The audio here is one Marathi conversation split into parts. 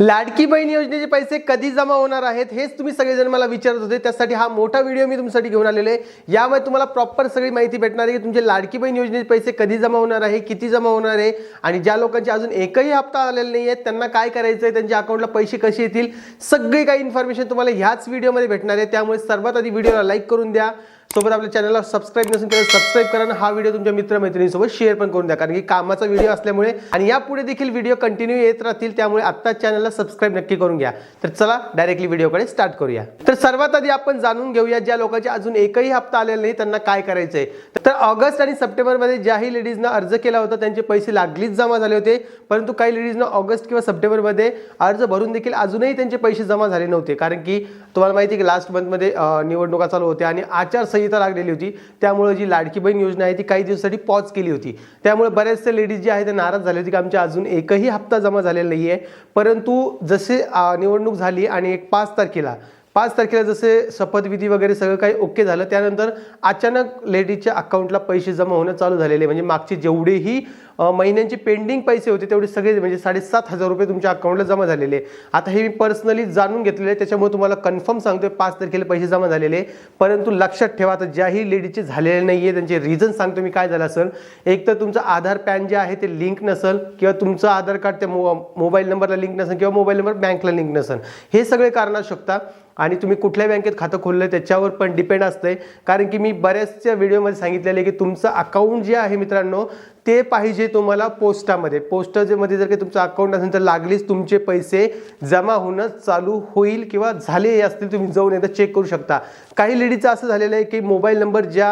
लाडकी बहीण योजनेचे पैसे कधी जमा होणार आहेत हेच तुम्ही सगळेजण मला विचारत होते. त्यासाठी हा मोठा व्हिडिओ मी तुमच्यासाठी घेऊन आलेलो आहे. यामध्ये तुम्हाला प्रॉपर सगळी माहिती भेटणार आहे की तुमचे लाडकी बहीण योजनेचे पैसे कधी जमा होणार आहे किती जमा होणार आहे आणि ज्या लोकांचे अजून एकही हप्ता आलेला नाही आहेत त्यांना काय करायचं आहे त्यांच्या अकाउंटला पैसे कसे येतील सगळी काही इन्फॉर्मेशन तुम्हाला ह्याच व्हिडिओमध्ये भेटणार आहे. त्यामुळे सर्वात आधी व्हिडिओला लाईक करून द्या. सोबत आपल्या चॅनलला सबस्क्राईब नसेल तर सबस्क्राईब करा आणि हा व्हिडिओ तुमच्या मित्रमैत्रिणींसोबत शेअर पण करून द्या. कारण की कामाचा व्हिडिओ असल्यामुळे आणि यापुढे देखील व्हिडिओ कंटिन्यू येत राहतील त्यामुळे आत्ताच चॅनलला सबस्क्राईब नक्की करून घ्या. तर चला डायरेक्टली व्हिडिओकडे स्टार्ट करूया. तर सर्वात आधी आपण जाणून घेऊया ज्या लोकांचे अजून एकही हप्ता आलेला नाही त्यांना काय करायचंय. तर ऑगस्ट आणि सप्टेंबरमध्ये ज्याही लेडीजनं अर्ज केला होता त्यांचे पैसे लागलीच जमा झाले होते. परंतु काही लेडीजनं ऑगस्ट किंवा सप्टेंबरमध्ये अर्ज भरून देखील अजूनही त्यांचे पैसे जमा झाले नव्हते. कारण की तुम्हाला माहिती आहे की लास्ट मंथमध्ये निवडणुका चालू होत्या आणि आचारसंहिता लागलेली होती. त्यामुळे जी लाडकी बहीण योजना आहे ती काही दिवसासाठी पॉज केली होती. त्यामुळे बऱ्याचशा लेडीज जे आहे ते नाराज झाले होते की आमच्या अजून एकही हप्ता जमा झालेला नाही आहे परंतु जसे निवडणूक झाली आणि एक पाच तारखेला पाच तारखेला जसे शपथविधी वगैरे सगळं काही ओके झालं त्यानंतर अचानक लेडीजच्या अकाउंटला पैसे जमा होणं चालू झालेले. म्हणजे मागचे जेवढेही महिन्यांचे पेंडिंग पैसे होते तेवढे सगळे म्हणजे साडेसात हजार रुपये तुमच्या अकाउंटला जमा झालेले. आता हे मी पर्सनली जाणून घेतलेले आहे त्याच्यामुळे तुम्हाला कन्फर्म सांगतोय पाच तारखेला पैसे जमा झालेले. परंतु लक्षात ठेवा आता ज्याही लेडीजचे झालेले नाही आहे त्यांचे रिझन सांगतो मी काय झालं असेल. एक तर तुमचं आधार पॅन जे आहे ते लिंक नसेल किंवा तुमचं आधार कार्ड त्या मो मोबाईल नंबरला लिंक नसेल किंवा मोबाईल नंबर बँकला लिंक नसेल. हे सगळे कारण असू शकतात. आणि तुम्ही कुठल्या बँकेत खातं खोललं त्याच्यावर पण डिपेंड असतंय. कारण की मी बऱ्याचशा व्हिडिओमध्ये सांगितलेलं आहे की तुमचं अकाउंट जे आहे मित्रांनो ते पाहिजे तुम्हाला पोस्टामध्ये. पोस्टामध्ये जर काही तुमचं अकाउंट असेल तर लागलीच तुमचे पैसे जमा होणं चालू होईल किंवा झाले असतील तुम्ही जाऊन एकदा चेक करू शकता. काही लेडीचं असं झालेलं आहे की मोबाईल नंबर ज्या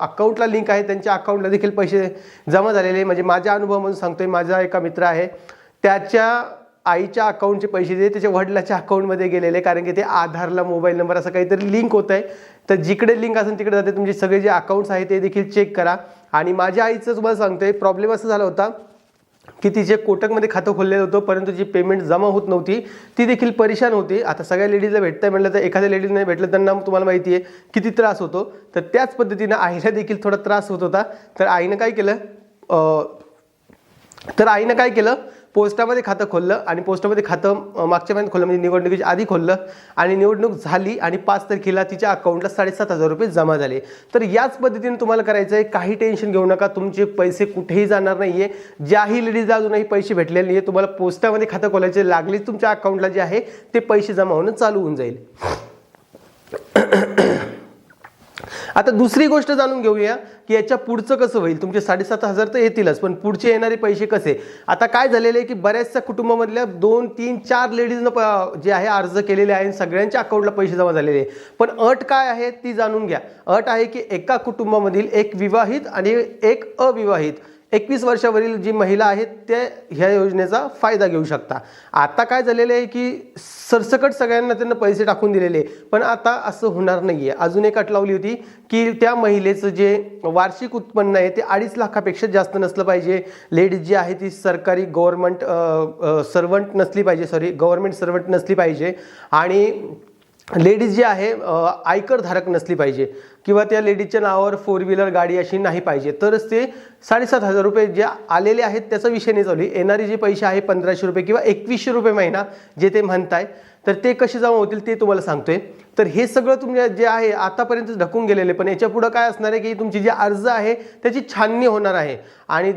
अकाउंटला लिंक आहे त्यांच्या अकाउंटला देखील पैसे जमा झालेले आहे. म्हणजे माझ्या अनुभवामधून सांगतोय माझा एका मित्र आहे. त्याच्या आईच्या अकाउंटचे पैसे जे त्याच्या वडिलाच्या अकाउंटमध्ये गेलेले कारण की ते आधारला मोबाईल नंबर असं काहीतरी लिंक होत आहे तर जिकडे लिंक असेल तिकडे जाते. तुमचे सगळे जे अकाउंट्स आहेत ते देखील चेक करा. आणि माझ्या आईचं तुम्हाला सांगतोय प्रॉब्लेम असा झाला होता की तिचे कोटकमध्ये खातं खोललेलं होतं परंतु जी पेमेंट जमा होत नव्हती ती देखील परेशान होती. आता सगळ्या लेडीजला भेटतंय म्हटलं तर एखाद्या लेडीजने भेटलं त्यांना तुम्हाला माहिती आहे किती त्रास होतो. तर त्याच पद्धतीनं आईला देखील थोडा त्रास होत होता. तर आईनं काय केलं? तर आईनं काय केलं? पोस्टामध्ये खातं खोललं आणि पोस्टामध्ये खातं मागच्या महिन्यात खोललं म्हणजे निवडणुकीच्या आधी खोललं आणि निवडणूक झाली आणि पाच तारखेला तिच्या अकाउंटला साडेसात हजार रुपये जमा झाले. तर याच पद्धतीने तुम्हाला करायचं आहे काही टेन्शन घेऊ नका तुमचे पैसे कुठेही जाणार नाही आहे ज्याही लेडीजला अजूनही पैसे भेटलेले नाही आहे तुम्हाला पोस्टामध्ये खातं खोलायचे लागलीच तुमच्या अकाउंटला जे आहे ते पैसे जमा होणं चालू होऊन जाईल. आता दुसरी गोष्ट जाणून घेऊया की याच्या पुढचं कसं होईल? तुमचे साडेसात हजार तर येतीलच पण पुढचे येणारे पैसे कसे? आता काय झालेले आहे की बऱ्याचशा कुटुंबामधल्या दोन तीन चार लेडीजनं प- जे आहे अर्ज केलेले आहे सगळ्यांच्या अकाउंटला पैसे जमा झालेले आहे पण अट काय आहे ती जाणून घ्या. अट आहे की एका कुटुंबामधील एक विवाहित आणि एक अविवाहित. एकवीस वर्षावरील जी महिला आहेत त्या ह्या योजनेचा फायदा घेऊ शकता. आता काय झालेलं आहे की सरसकट सगळ्यांना त्यांना पैसे टाकून दिलेले आहे. पण आता असं होणार नाही आहे अजून एक अट लावली होती की त्या महिलेचं जे वार्षिक उत्पन्न आहे ते अडीच लाखापेक्षा जास्त नसलं पाहिजे. लेडीज जी आहे ती सरकारी गव्हर्नमेंट सर्वंट नसली पाहिजे. सॉरी गव्हर्नमेंट सर्वंट नसली पाहिजे. आणि लेडीज जी आहे आयकर धारक नसली पाहिजे किंवा त्या लेडीजच्या नावावर फोर व्हीलर गाडी अशी नाही पाहिजे. तरच ते साडेसात हजार रुपये जे आलेले आहेत त्याचा विषय नाही चालू. येणारे जे पैसे आहे पंधराशे रुपये किंवा एकवीसशे रुपये महिना जे ते म्हणताय तर ते कसे जमा होतील ते तुम्हाला सांगतोय. तर हे सगळं तुमच्या जे आहे आतापर्यंत ढकून गेलेले. पण याच्या पुढं काय असणार आहे की तुमची जी अर्ज आहे त्याची छाननी होणार आहे. आणि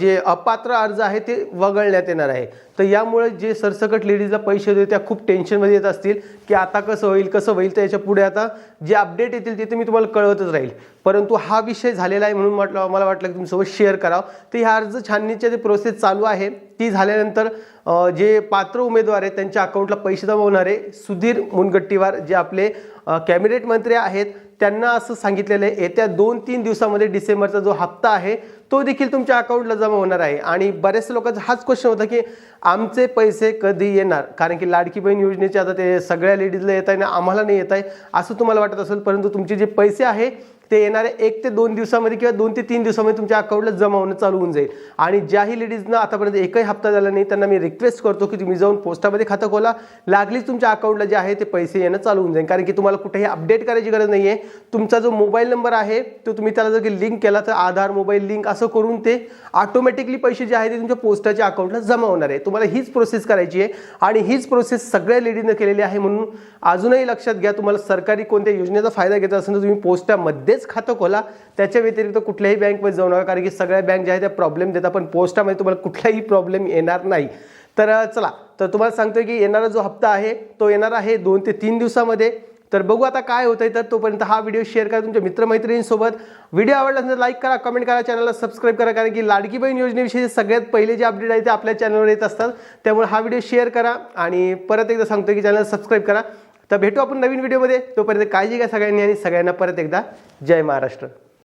जे अपात्र अर्ज आहे ते वगळण्यात येणार आहे. तर यामुळे जे सरसकट लेडीजला पैसे होते त्या खूप टेन्शनमध्ये येत असतील की आता कसं होईल कसं होईल तर याच्यापुढे आता जे अपडेट येतील ते तर मी तुम्हाला कळवतच राहील. परंतु हा विषय झालेला आहे म्हणून म्हटलं मला वाटलं की तुमच्यासोबत शेअर करावं. तर ह्या अर्ज छाननीच्या जे प्रोसेस चालू आहे ती झाल्यानंतर जे पात्र उमेदवार आहेत त्यांच्या अकाउंटला पैसे जमा होणारे सुधीर मुनगट्टीवार जे आपले कॅबिनेट मंत्री आहेत त्यांना असं सांगितलेलं आहे येत्या दोन तीन दिवसामध्ये डिसेंबरचा जो हप्ता आहे तो देखील तुमच्या अकाउंटला जमा होणार आहे. आणि बऱ्याच लोकांचा हाच क्वेश्चन होता की आमचे पैसे कधी येणार? कारण की लाडकी बहीण योजनेचे आता ते सगळ्या लेडीजला येत आहे ना आम्हाला नाही येत आहे असं तुम्हाला वाटत असेल? परंतु तुमचे जे पैसे आहे ते येणाऱ्या एक ते दोन दिवसामध्ये किंवा दोन ते तीन दिवसामध्ये तुमच्या अकाउंटला जमा होणं चालू होऊन जाईल. आणि ज्याही लेडीजना आतापर्यंत एकही हप्ता झाला नाही त्यांना मी रिक्वेस्ट करतो की तुम्ही जाऊन पोस्टामध्ये खातं खोला. लागलीच तुमच्या अकाउंटला जे आहे ते पैसे येणं चालू होऊन जाईल. कारण की तुम्हाला कुठेही अपडेट करायची गरज नाही आहे तुमचा जो मोबाईल नंबर आहे तो तुम्ही त्याला जर लिंक केला तर आधार मोबाईल लिंक असं करून ते ऑटोमॅटिकली पैसे जे आहे ते तुमच्या पोस्टाच्या अकाउंटला जमा होणार आहे. तुम्हाला हीच प्रोसेस करायची आहे आणि हीच प्रोसेस सगळ्या लेडीनं केलेली आहे म्हणून अजूनही लक्षात घ्या तुम्हाला सरकारी कोणत्या योजनेचा फायदा घेत असेल तर तुम्ही पोस्टामध्येच खातं खोला. त्याच्या व्यतिरिक्त कुठल्याही बँकमध्ये जाऊ नका कारण की सगळ्या बँक ज्या आहेत त्या प्रॉब्लेम देतात पण पोस्टामध्ये तुम्हाला कुठलाही प्रॉब्लेम येणार नाही. तर चला तर तुम्हाला सांगतोय की येणारा जो हप्ता आहे तो येणार आहे दोन ते तीन दिवसामध्ये. तर बघू आता काय होतंय तर तोपर्यंत हा व्हिडिओ शेअर करा तुमच्या मित्रमैत्रिणींसोबत. व्हिडिओ आवडला असेल तर लाईक करा कमेंट करा चॅनलला सबस्क्राईब करा कारण की लाडकी बहीण योजनेविषयी सगळ्यात पहिले जे अपडेट आहे ते आपल्या चॅनलवर येत असतात. त्यामुळे हा व्हिडिओ शेअर करा आणि परत एकदा सांगतो की चॅनल सबस्क्राईब करा. तर भेटू आपण नवीन व्हिडिओमध्ये तोपर्यंत काळजी घ्या सगळ्यांनी आणि सगळ्यांना परत एकदा जय महाराष्ट्र.